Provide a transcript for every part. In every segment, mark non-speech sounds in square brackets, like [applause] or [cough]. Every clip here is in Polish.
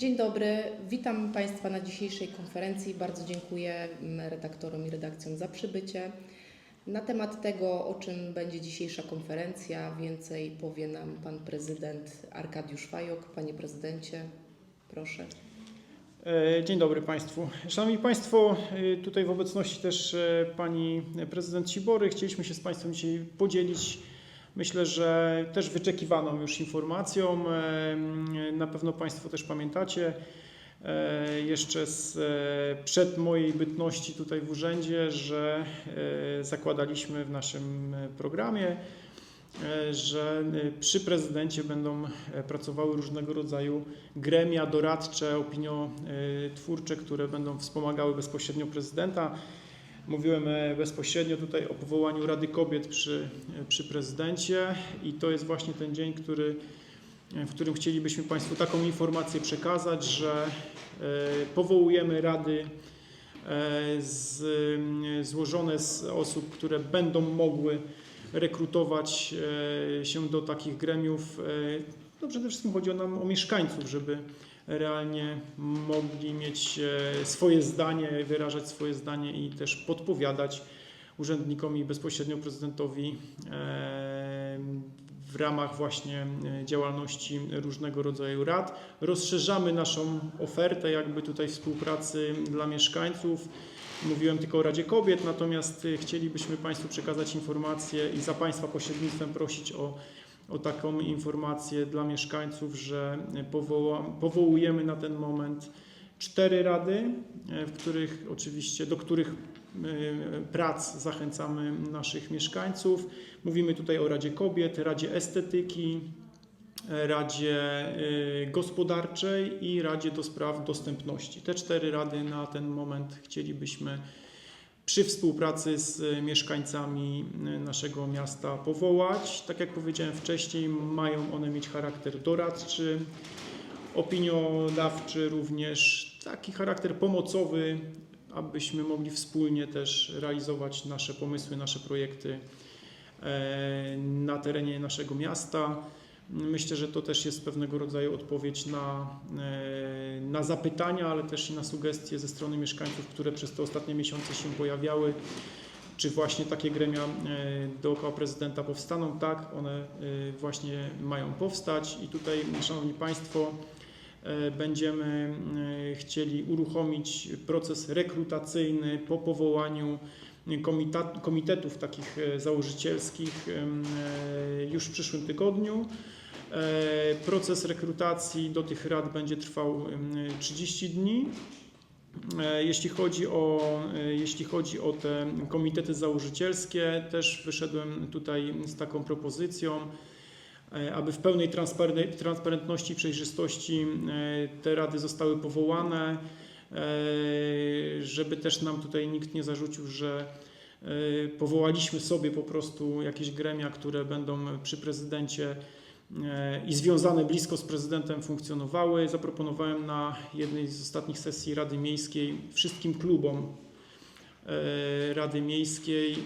Dzień dobry, witam Państwa na dzisiejszej konferencji. Bardzo dziękuję mm, redaktorom i redakcjom za przybycie. Na temat tego, o czym będzie dzisiejsza konferencja, więcej powie nam Pan Prezydent Arkadiusz Fajok. Panie Prezydencie, proszę. E, Dzień dobry Państwu. Szanowni Państwo, e, tutaj w obecności też e, Pani Prezydent Sibory chcieliśmy się z Państwem dzisiaj podzielić, myślę, że też wyczekiwaną już informacją. Na pewno Państwo też pamiętacie, e, jeszcze z, e, przed mojej bytności tutaj w urzędzie, że e, zakładaliśmy w naszym programie, że przy prezydencie będą pracowały różnego rodzaju gremia doradcze, opiniotwórcze, które będą wspomagały bezpośrednio prezydenta. Mówiłem e, bezpośrednio tutaj o powołaniu Rady Kobiet przy, e, przy prezydencie i to jest właśnie ten dzień, który, e, w którym chcielibyśmy Państwu taką informację przekazać, że powołujemy rady z, złożone z osób, które będą mogły rekrutować się do takich gremiów. No przede wszystkim chodzi nam o mieszkańców, żeby realnie mogli mieć e, swoje zdanie, wyrażać swoje zdanie i też podpowiadać urzędnikom i bezpośrednio prezydentowi e, w ramach właśnie e, działalności różnego rodzaju rad. Rozszerzamy naszą ofertę jakby tutaj współpracy dla mieszkańców. Mówiłem tylko o Radzie Kobiet, natomiast chcielibyśmy Państwu przekazać informację i za Państwa pośrednictwem prosić o o taką informację dla mieszkańców, że powołujemy na ten moment cztery rady, e, w których oczywiście, do których e, prac zachęcamy naszych mieszkańców. Mówimy tutaj o Radzie Kobiet, Radzie Estetyki, Radzie e, Gospodarczej i Radzie do Spraw Dostępności. Te cztery rady na ten moment chcielibyśmy przy współpracy z mieszkańcami naszego miasta powołać. Tak jak powiedziałem wcześniej, mają one mieć charakter doradczy, opiniodawczy również, taki charakter pomocowy, abyśmy mogli wspólnie też realizować nasze pomysły, nasze projekty e, na terenie naszego miasta. Myślę, że to też jest pewnego rodzaju odpowiedź na, e, na zapytania, ale też i na sugestie ze strony mieszkańców, które przez te ostatnie miesiące się pojawiały. Czy właśnie takie gremia e, dookoła prezydenta powstaną? Tak, one e, właśnie mają powstać i tutaj, Szanowni Państwo, będziemy chcieli uruchomić proces rekrutacyjny po powołaniu komitetów takich założycielskich już w przyszłym tygodniu. E, Proces rekrutacji do tych rad będzie trwał em, 30 dni. E, Jeśli chodzi, o, e, jeśli chodzi o te komitety założycielskie, też wyszedłem tutaj z taką propozycją, aby w pełnej transparent- transparentności i przejrzystości te rady zostały powołane, żeby też nam tutaj nikt nie zarzucił, że powołaliśmy sobie po prostu jakieś gremia, które będą przy prezydencie i związane blisko z prezydentem funkcjonowały. Zaproponowałem na jednej z ostatnich sesji Rady Miejskiej wszystkim klubom e, Rady Miejskiej e,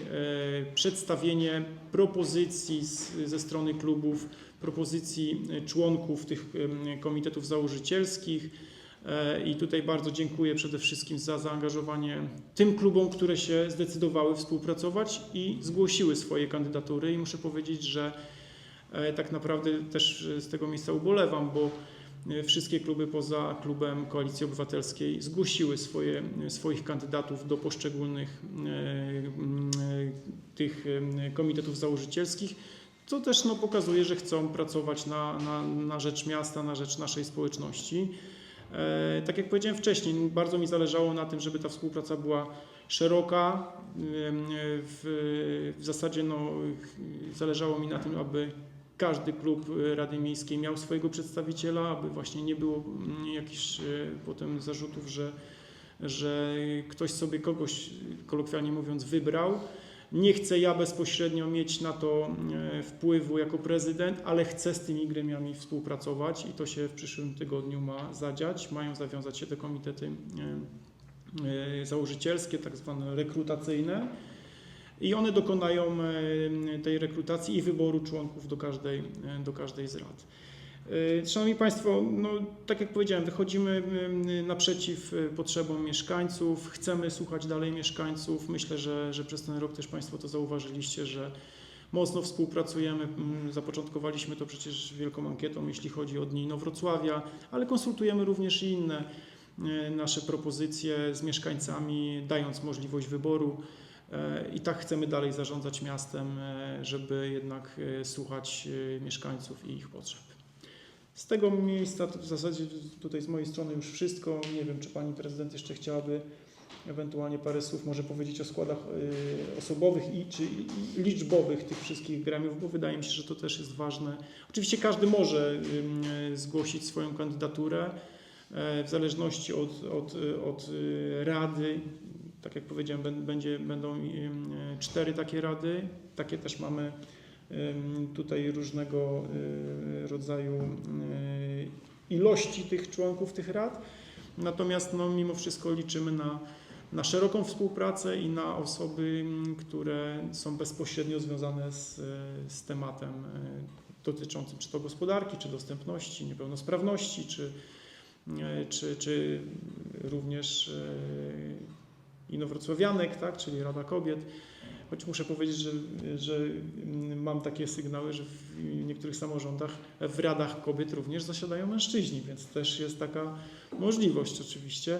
przedstawienie propozycji ze strony klubów, propozycji e, członków tych komitetów założycielskich. E, I tutaj bardzo dziękuję przede wszystkim za zaangażowanie tym klubom, które się zdecydowały współpracować i zgłosiły swoje kandydatury. I muszę powiedzieć, że e, tak naprawdę też e, z tego miejsca ubolewam, bo e, wszystkie kluby poza klubem Koalicji Obywatelskiej zgłosiły swoje, swoich kandydatów do poszczególnych e, e, tych e, komitetów założycielskich, co też no, pokazuje, że chcą pracować na, na, na rzecz miasta, na rzecz naszej społeczności. E, Tak jak powiedziałem wcześniej, bardzo mi zależało na tym, żeby ta współpraca była szeroka. W, w zasadzie no, zależało mi na tym, aby każdy klub Rady Miejskiej miał swojego przedstawiciela, aby właśnie nie było mm, jakichś e, potem zarzutów, że, że ktoś sobie kogoś, kolokwialnie mówiąc, wybrał. Nie chcę ja bezpośrednio mieć na to e, wpływu jako prezydent, ale chcę z tymi gremiami współpracować i to się w przyszłym tygodniu ma zadziać. Mają zawiązać się te komitety założycielskie, tak zwane rekrutacyjne. I one dokonają e, tej rekrutacji i wyboru członków do każdej, e, do każdej z rad. Y, Szanowni Państwo, no, tak jak powiedziałem, wychodzimy naprzeciw y, potrzebom mieszkańców, chcemy słuchać dalej mieszkańców. Myślę, że, że przez ten rok też Państwo to zauważyliście, że mocno współpracujemy. Zapoczątkowaliśmy to przecież wielką ankietą, jeśli chodzi o Dni Inowrocławia, ale konsultujemy również i inne y, nasze propozycje z mieszkańcami, dając możliwość wyboru. E, I tak chcemy dalej zarządzać miastem, e, żeby jednak e, słuchać mieszkańców i ich potrzeb. Z tego miejsca w zasadzie tutaj z mojej strony już wszystko. Nie wiem, czy pani prezydent jeszcze chciałaby ewentualnie parę słów może powiedzieć o składach osobowych i czy liczbowych tych wszystkich gremiów, bo wydaje mi się, że to też jest ważne. Oczywiście każdy może zgłosić swoją kandydaturę w zależności od, od, od rady. Tak jak powiedziałem, bę- będzie, będą ym, cztery takie rady. Takie też mamy tutaj różnego y, rodzaju y, ilości tych członków tych rad. Natomiast no, mimo wszystko liczymy na, na szeroką współpracę i na osoby, które są bezpośrednio związane z, z tematem dotyczącym czy to gospodarki, czy dostępności, niepełnosprawności, czy, czy, czy również Inowrocławianek, tak, czyli Rada Kobiet. Choć muszę powiedzieć, że, że mm, mam takie sygnały, że w niektórych samorządach, w radach kobiet również zasiadają mężczyźni, więc też jest taka możliwość oczywiście.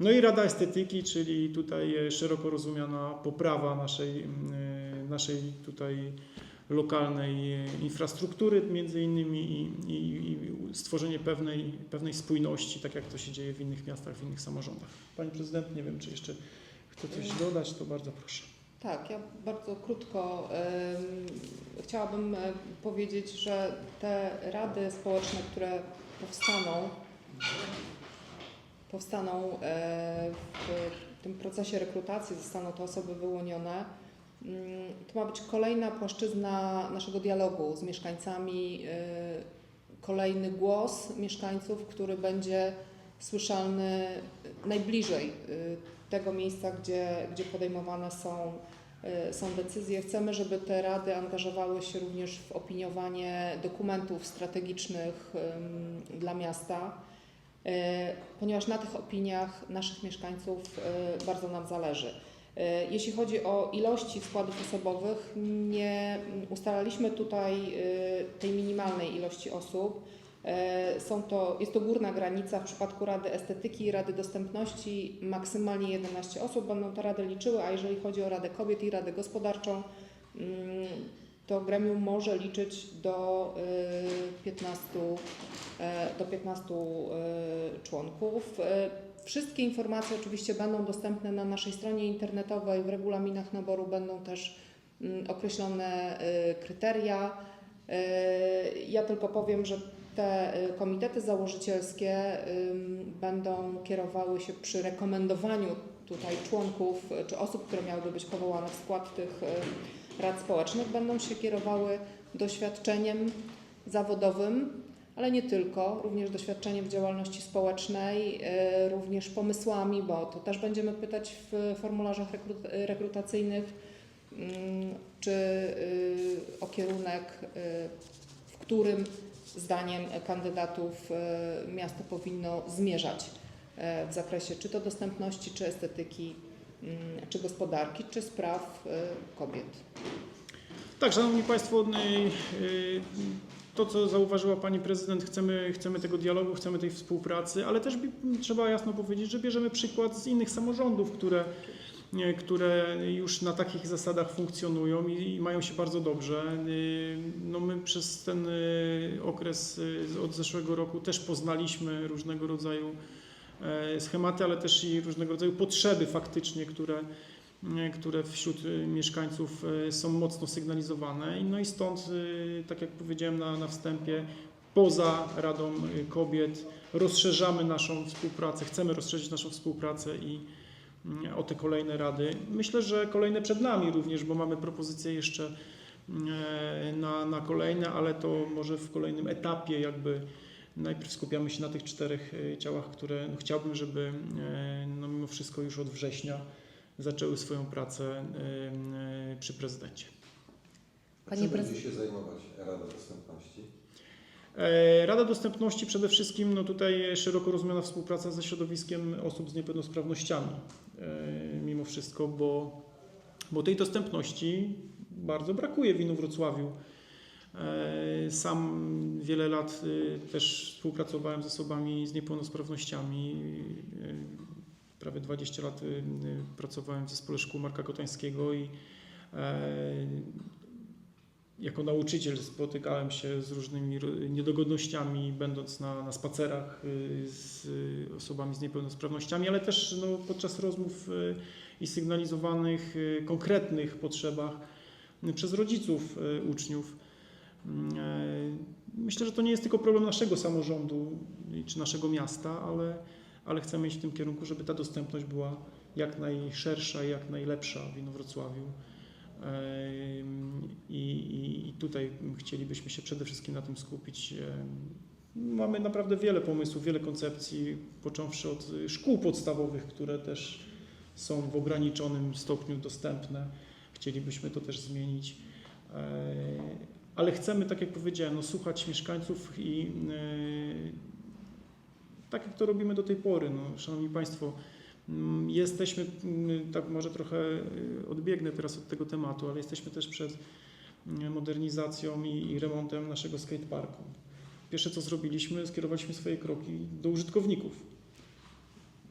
No i Rada Estetyki, czyli tutaj e, szeroko rozumiana poprawa naszej, mm, e, naszej tutaj lokalnej e, infrastruktury między innymi i, i, i stworzenie pewnej, pewnej spójności, tak jak to się dzieje w innych miastach, w innych samorządach. Pani Prezydent, nie wiem, czy jeszcze chce coś dodać, to bardzo proszę. Tak, ja bardzo krótko chciałabym e, powiedzieć, że te rady społeczne, które powstaną, powstaną e, w tym procesie rekrutacji, zostaną to osoby wyłonione. Mm, To ma być kolejna płaszczyzna naszego dialogu z mieszkańcami, e, kolejny głos mieszkańców, który będzie słyszalny najbliżej tego miejsca, gdzie, gdzie podejmowane są, y, są decyzje. Chcemy, żeby te rady angażowały się również w opiniowanie dokumentów strategicznych dla miasta, y, ponieważ na tych opiniach naszych mieszkańców y, bardzo nam zależy. Jeśli chodzi o ilości składów osobowych, nie ustalaliśmy tutaj tej minimalnej ilości osób. E, Są to, jest to górna granica w przypadku Rady Estetyki i Rady Dostępności. Maksymalnie 11 osób będą te rady liczyły, a jeżeli chodzi o Radę Kobiet i Radę Gospodarczą, mm, to gremium może liczyć do y, 15, e, do 15 y, członków. E, Wszystkie informacje oczywiście będą dostępne na naszej stronie internetowej. W regulaminach naboru będą też mm, określone kryteria. E, Ja tylko powiem, że te y, komitety założycielskie będą kierowały się przy rekomendowaniu tutaj członków y, czy osób, które miałyby być powołane w skład tych y, rad społecznych, będą się kierowały doświadczeniem zawodowym, ale nie tylko, również doświadczeniem w działalności społecznej, również pomysłami, bo to też będziemy pytać w formularzach rekrut- rekrutacyjnych, czy o kierunek, którym zdaniem kandydatów y, miasto powinno zmierzać y, w zakresie czy to dostępności, czy estetyki, mm, czy gospodarki, czy spraw y, kobiet. Tak, Szanowni Państwo, to co zauważyła Pani Prezydent, chcemy, chcemy tego dialogu, chcemy tej współpracy, ale też trzeba jasno powiedzieć, że bierzemy przykład z innych samorządów, które, które już na takich zasadach funkcjonują i, mają się bardzo dobrze. Y, No my przez ten y, okres y, od zeszłego roku też poznaliśmy różnego rodzaju e, schematy, ale też i różnego rodzaju potrzeby faktycznie, które które wśród mieszkańców są mocno sygnalizowane. No i stąd, tak jak powiedziałem na, na wstępie, poza Radą Kobiet rozszerzamy naszą współpracę, chcemy rozszerzyć naszą współpracę i o te kolejne rady. Myślę, że kolejne przed nami również, bo mamy propozycje jeszcze e, na, na kolejne, ale to może w kolejnym etapie jakby najpierw skupiamy się na tych czterech e, ciałach, które no, chciałbym, żeby e, no, mimo wszystko już od września zaczęły swoją pracę przy prezydencie. Panie Czym prezes- będzie się zajmować Rada Dostępności? E, Rada Dostępności przede wszystkim, no tutaj szeroko rozumiana współpraca ze środowiskiem osób z niepełnosprawnościami, e, mimo wszystko, bo, bo tej dostępności bardzo brakuje w Inowrocławiu. E, Sam wiele lat też współpracowałem z osobami z niepełnosprawnościami. Prawie 20 lat pracowałem w zespole szkół Marka Kotańskiego i jako nauczyciel spotykałem się z różnymi niedogodnościami, będąc na, na spacerach y, z osobami z niepełnosprawnościami, ale też no, podczas rozmów y, i sygnalizowanych y, konkretnych potrzebach przez rodziców uczniów. Myślę, że to nie jest tylko problem naszego samorządu czy naszego miasta, ale, ale chcemy iść w tym kierunku, żeby ta dostępność była jak najszersza i jak najlepsza w Inowrocławiu. I, i, tutaj chcielibyśmy się przede wszystkim na tym skupić. Mamy naprawdę wiele pomysłów, wiele koncepcji, począwszy od szkół podstawowych, które też są w ograniczonym stopniu dostępne. Chcielibyśmy to też zmienić. E, Ale chcemy, tak jak powiedziałem, no, słuchać mieszkańców i e, tak jak to robimy do tej pory. No, szanowni Państwo, Jesteśmy, mm, tak może trochę y, odbiegnę teraz od tego tematu, ale jesteśmy też przed mm, modernizacją i, i remontem naszego skateparku. Pierwsze co zrobiliśmy, skierowaliśmy swoje kroki do użytkowników,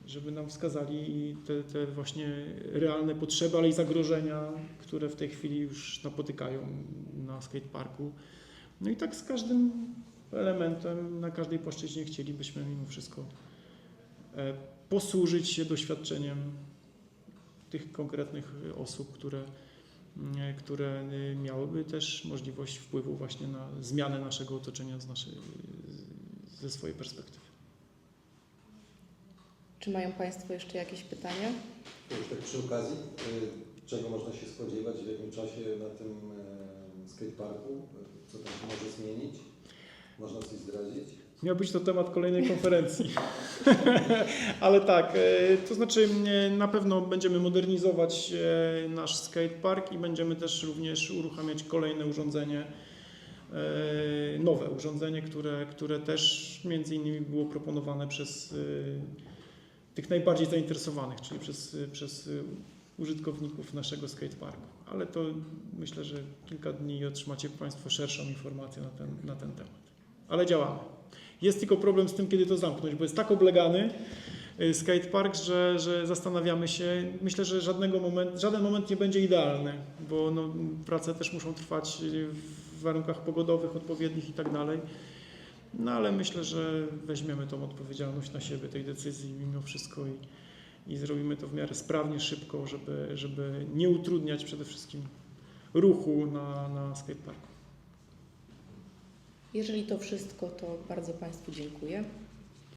żeby nam wskazali te, te właśnie realne potrzeby, ale i zagrożenia, które w tej chwili już napotykają na skateparku. No i tak z każdym elementem, na każdej płaszczyźnie chcielibyśmy mimo wszystko e, posłużyć się doświadczeniem tych konkretnych osób, które, mm, które y, miałyby też możliwość wpływu właśnie na zmianę naszego otoczenia z naszej, ze swojej perspektywy. Czy mają Państwo jeszcze jakieś pytania? Już tak przy okazji, y, czego można się spodziewać, w jakim czasie na tym skateparku, Y, co tam się może zmienić? Można coś zdradzić? Miał być to temat kolejnej konferencji. [laughs] Ale tak, e, to znaczy e, na pewno będziemy modernizować e, nasz skatepark i będziemy też również uruchamiać kolejne urządzenie, nowe urządzenie, które, które też między innymi było proponowane przez tych najbardziej zainteresowanych, czyli przez, przez użytkowników naszego skateparku. Ale to myślę, że kilka dni otrzymacie Państwo szerszą informację na ten, na ten temat. Ale działamy. Jest tylko problem z tym, kiedy to zamknąć, bo jest tak oblegany y, skatepark, że, że zastanawiamy się. Myślę, że żadnego moment, żaden moment nie będzie idealny, bo no, prace też muszą trwać y, w warunkach pogodowych odpowiednich i tak dalej. No ale myślę, że weźmiemy tą odpowiedzialność na siebie tej decyzji mimo wszystko i, i zrobimy to w miarę sprawnie, szybko, żeby, żeby nie utrudniać przede wszystkim ruchu na, na skateparku. Jeżeli to wszystko, to bardzo Państwu dziękuję.